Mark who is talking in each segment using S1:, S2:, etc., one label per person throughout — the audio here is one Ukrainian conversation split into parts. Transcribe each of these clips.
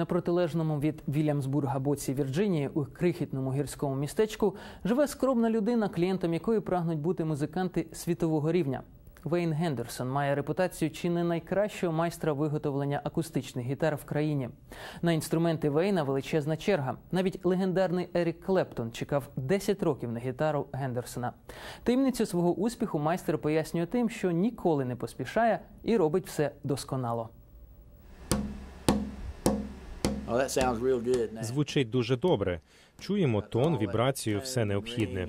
S1: На протилежному від Вільямсбурга боці Вірджинії у крихітному гірському містечку живе скромна людина, клієнтом якої прагнуть бути музиканти світового рівня. Вейн Гендерсон має репутацію чи не найкращого майстра виготовлення акустичних гітар в країні. На інструменти Вейна величезна черга. Навіть легендарний Ерік Клептон чекав 10 років на гітару Гендерсона. Таємницю свого успіху майстер пояснює тим, що ніколи не поспішає і робить все досконало.
S2: Звучить дуже добре. Чуємо тон, вібрацію, все необхідне.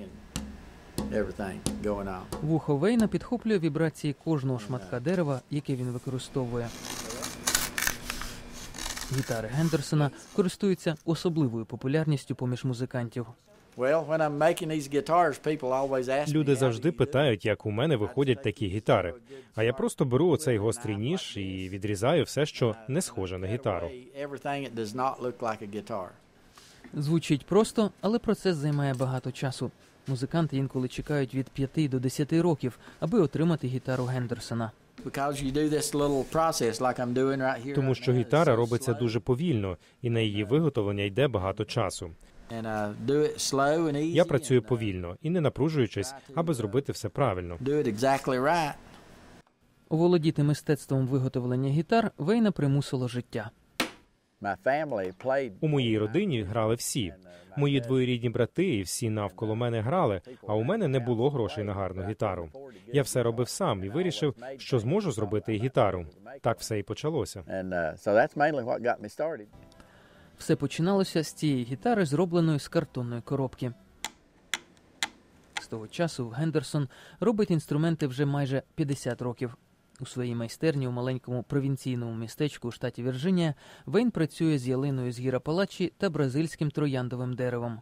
S1: Вухо Вейна підхоплює вібрації кожного шматка дерева, яке він використовує. Гітари Гендерсона користуються особливою популярністю поміж музикантів.
S3: Well, when I'm making these guitars, people always ask me,
S2: Люди завжди питають, як у мене виходять такі гітари. А я просто беру оцей гострий ніж і відрізаю все, що не схоже на гітару.
S1: Звучить просто, але процес займає багато часу. Музиканти інколи чекають від 5 до 10 років, аби отримати гітару Гендерсона.
S3: Because you do this little process like I'm doing right here.
S2: Тому що гітара робиться дуже повільно, і на її виготовлення йде багато часу.
S3: And I do it slow and easy.
S2: Я працюю
S3: uh,
S2: повільно і не напружуючись, аби зробити все правильно.
S3: Do it exactly
S1: мистецтвом виготовлення гітар Вейна примусило життя.
S3: My family.
S2: У моїй родині грали всі. Мої двоюрідні брати і всі навколо мене грали, а у мене не було грошей на гарну гітару. Я все робив сам і вирішив, що зможу зробити і гітару. Так все і почалося.
S1: Все починалося з цієї гітари, зробленої з картонної коробки. З того часу Гендерсон робить інструменти вже майже 50 років. У своїй майстерні у маленькому провінційному містечку у штаті Вірджинія Вейн працює з ялиною з гірапалачі та бразильським трояндовим деревом.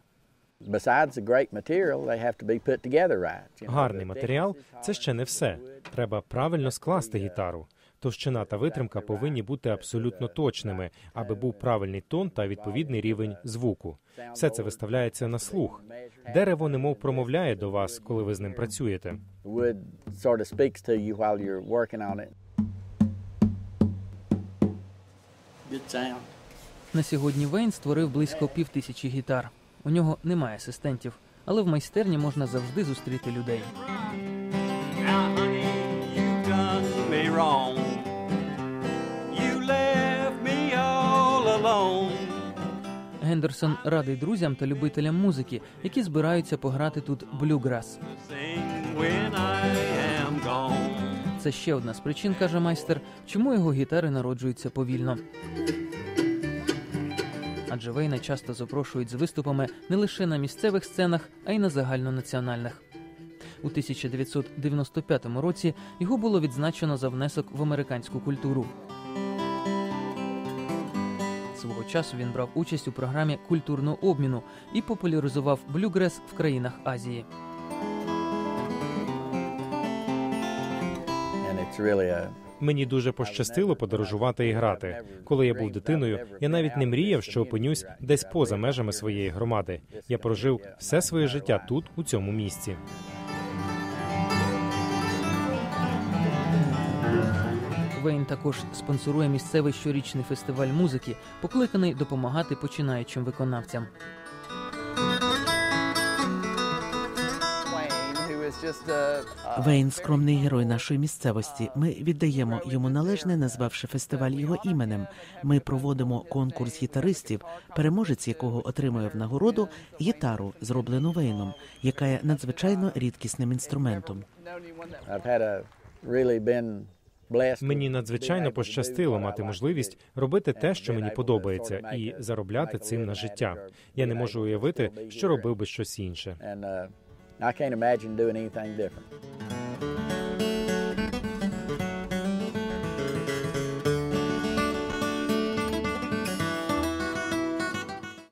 S2: Гарний матеріал це ще не все. Треба правильно скласти гітару. Товщина та витримка повинні бути абсолютно точними, аби був правильний тон та відповідний рівень звуку. Все це виставляється на слух. Дерево немов промовляє до вас, коли ви з ним працюєте.
S1: На сьогодні Вейн створив близько півтисячі гітар. У нього немає асистентів, але в майстерні можна завжди зустріти людей. Гендерсон радий друзям та любителям музики, які збираються пограти тут блюграс. Це ще одна з причин, каже майстер, чому його гітари народжуються повільно. Адже Вейна часто запрошують з виступами не лише на місцевих сценах, а й на загальнонаціональних. У 1995 році його було відзначено за внесок в американську культуру. Свого часу він брав участь у програмі культурного обміну і популяризував блюгрес в країнах Азії.
S2: Мені дуже пощастило подорожувати і грати. Коли я був дитиною, я навіть не мріяв, що опинюсь десь поза межами своєї громади. Я прожив все своє життя тут, у цьому місці.
S1: Вейн також спонсорує місцевий щорічний фестиваль музики, покликаний допомагати починаючим виконавцям.
S4: Вейн скромний герой нашої місцевості. Ми віддаємо йому належне, назвавши фестиваль його іменем. Ми проводимо конкурс гітаристів, переможець якого отримує в нагороду гітару, зроблену Вейном, яка є надзвичайно рідкісним інструментом.
S2: Мені надзвичайно пощастило мати можливість робити те, що мені подобається, і заробляти цим на життя. Я не можу уявити, що робив би щось інше.